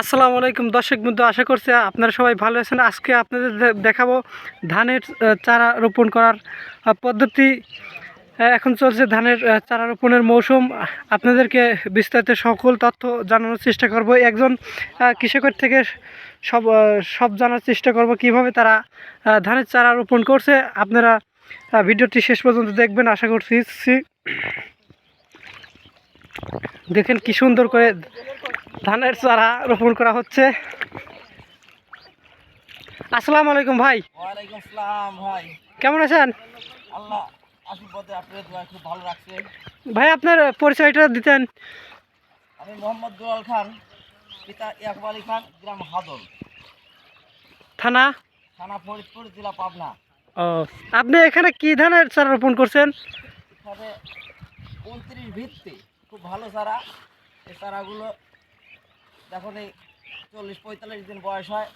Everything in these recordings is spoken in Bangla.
আসসালামু আলাইকুম। দর্শক বন্ধু, আশা করছি আপনারা সবাই ভালো আছেন। আজকে আপনাদের দেখাবো ধানের চারা রোপণ করার পদ্ধতি। এখন চলছে ধানের চারা রোপণের মৌসুম। আপনাদেরকে বিস্তারিত সকল তথ্য জানানোর চেষ্টা করব। একজন কৃষকের থেকে সব সব জানার চেষ্টা করব কীভাবে তারা ধানের চারা রোপণ করছে। আপনারা ভিডিওটি শেষ পর্যন্ত দেখবেন। আশা করছি, দেখেন কি সুন্দর করে ধানের চারা রোপণ করা হচ্ছে। আসসালামু আলাইকুম ভাই। ভাই। কেমন আছেন? আল্লাহ খুব ভালো রাখছে। ভাই আপনার পরিচয়টা দিতেন। আমি মোহাম্মদ দুলাল খান পিতা ইয়াকুব আলী খান গ্রাম হাদল। থানা? থানা ফরিদপুর জেলা পাবনা। ও আপনি এখানে কি ধানের চারা রোপণ করছেন? এখানে উনত্রিশ ভিত্তি খুব ভালো চারা। এই চারাগুলো যখন এই চল্লিশ পঁয়তাল্লিশ দিন বয়স হয়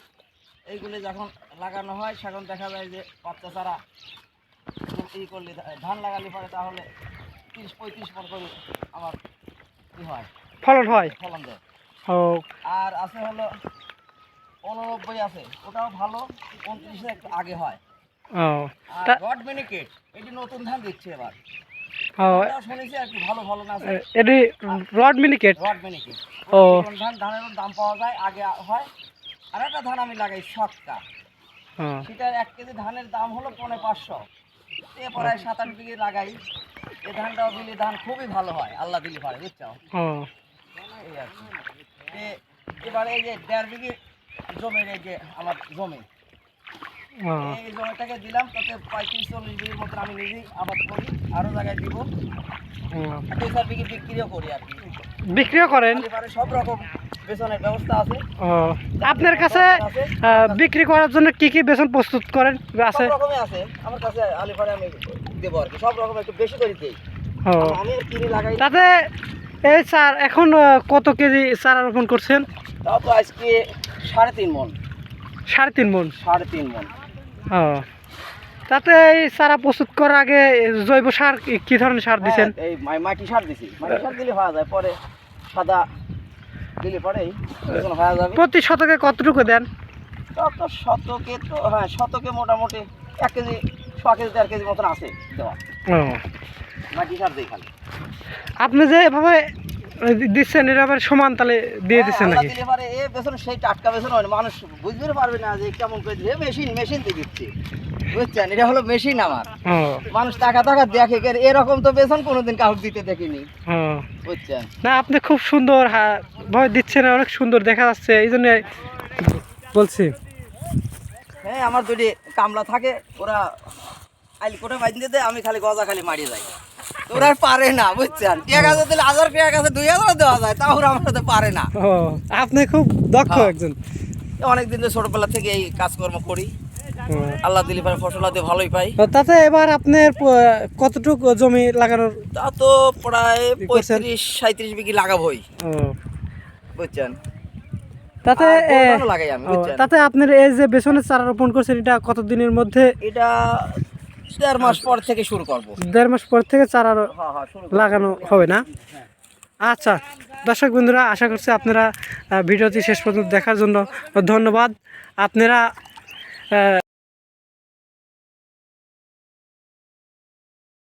এইগুলি যখন লাগানো হয় সেখন দেখা যায় যে বাচ্চা চারা ই করলে ধান লাগালে পরে তাহলে তিরিশ পঁয়ত্রিশ মন করে আমার ই হয় ফলন হয়? ফলন দেয়। আর আছে হলো উননব্বই আছে ওটাও ভালো উনত্রিশে একটু আগে হয়। ও। আর গড মিনিকেট এটি নতুন ধান দিচ্ছে এবার। এটি রড মিনিকেট? রড মিনিকেট। ও। ধান ধানের দাম পাওয়া যায়? আগে হয়। আর একটা ধান আমি লাগাই শক্কা সেটার এক কেজি ধানের দাম হলো পনেরো পাঁচশো। এরপরে সাত আট বিঘে লাগাই। ধানটাও দিলে ধান খুবই ভালো হয়। আল্লাহ দিলি পারে বুঝছ। এ- এবার এই যে দেড় বিঘে জমির এই যে আমার জমি এই জমিটাকে দিলাম তাতে পঁয়ত্রিশ চল্লিশ বিঘের মতন আমি নিজেই আবাদ করি আরও জায়গায় দিব। দুই চার বিঘে বিক্রিও করি আর কি। বিক্রিও করেন? সব রকম বেতনের ব্যবস্থা আছে। আপনার কাছে বিক্রি করার জন্য কি কি বেতন প্রস্তুত করেন? আছে? রকমই আছে। আমার কাছে আলিপারে আমি দেবো আর কি। সব রকম একটু বেশি করে দিই। আমি কিনে লাগাই তাতে এই চার এখন কত কেজি চারা রোপণ করছেন? তাও আজকে সাড়ে তিন মন। সাড়ে তিন মন। সাড়ে তিন মন। ও। তাতে এই চারা প্রস্তুত করার আগে জৈব সার কি- ধরনের সার দিচ্ছেন হ্যাঁ, এই মা- মাটি সার দিছি। মাটি সার দিলে হওয়া যায় পরে সাদা দিলে যখন হয়ে যাবে। প্রতি শতকে কতটুকু দেন? তত শতকে তো হ্যাঁ শতকে মোটামুটি এক কেজি ছ কেজি দেড় কেজি মতন আছে দেওয়া। মাটি সার দিই খালি। আপনি যে এভাবে দিচ্ছেন এটা আবার সমান তালে দিয়ে দিচ্ছেন হ্যাঁ, আল্লাহ নাকি? দিলে পারে এ বেসন সেই টাটকা বেসন হয় মানুষ বুঝতে পারবে না যে কেমন করে দিলে মেশিন মেশিন দিয়ে দিচ্ছে। বুঝছেন? এটা হলো মেশিন আমার। মানুষ টাকা টাকা দেখে এরকম তো বেসন কোনোদিন কাউকে দিতে দেখিনি। বুঝছেন? না আপনি খুব সুন্দর হা- ভাবে দিচ্ছেন অনেক সুন্দর দেখা যাচ্ছে এই জন্য বলছি। হ্যাঁ আমার যদি কামলা থাকে ওরা আইল কোটে বাইন্দে দেয় আমি খালি গজা খালি মারিয়ে যাই ওরা পারে না বুঝছেন? এক হাজার দিলে হাজার টাকা কাছে দুই হাজার দেওয়া যায় তাও ওরা আমার পারে না। আপনি খুব দক্ষ হ্যাঁ। একজন। অনেক দিন ধরে ছোটবেলা থেকে এই কাজকর্ম করি। আল্লাহ দিলি পারে ফসল দিয়ে ভালোই পাই। তাতে এবার আপনার কতটুকু জমি লাগানোর তা তো প্রায়? পঁয়ত্রিশ সাঁত্রিশ বিঘি লাগাবোই। বুঝছেন? তাতে? তাতে আপনার এই যে বেসনের চারা রোপণ করছেন এটা কতদিনের মধ্যে? এটা দেড় মাস পর থেকে শুরু করব। দেড় মাস পর থেকে চারা হ্যাঁ হ্যাঁ লাগানো হবে না? আচ্ছা দর্শক বন্ধুরা আশা করছি আপনারা ভিডিওটি শেষ পর্যন্ত দেখার জন্য ধন্যবাদ। আপনারা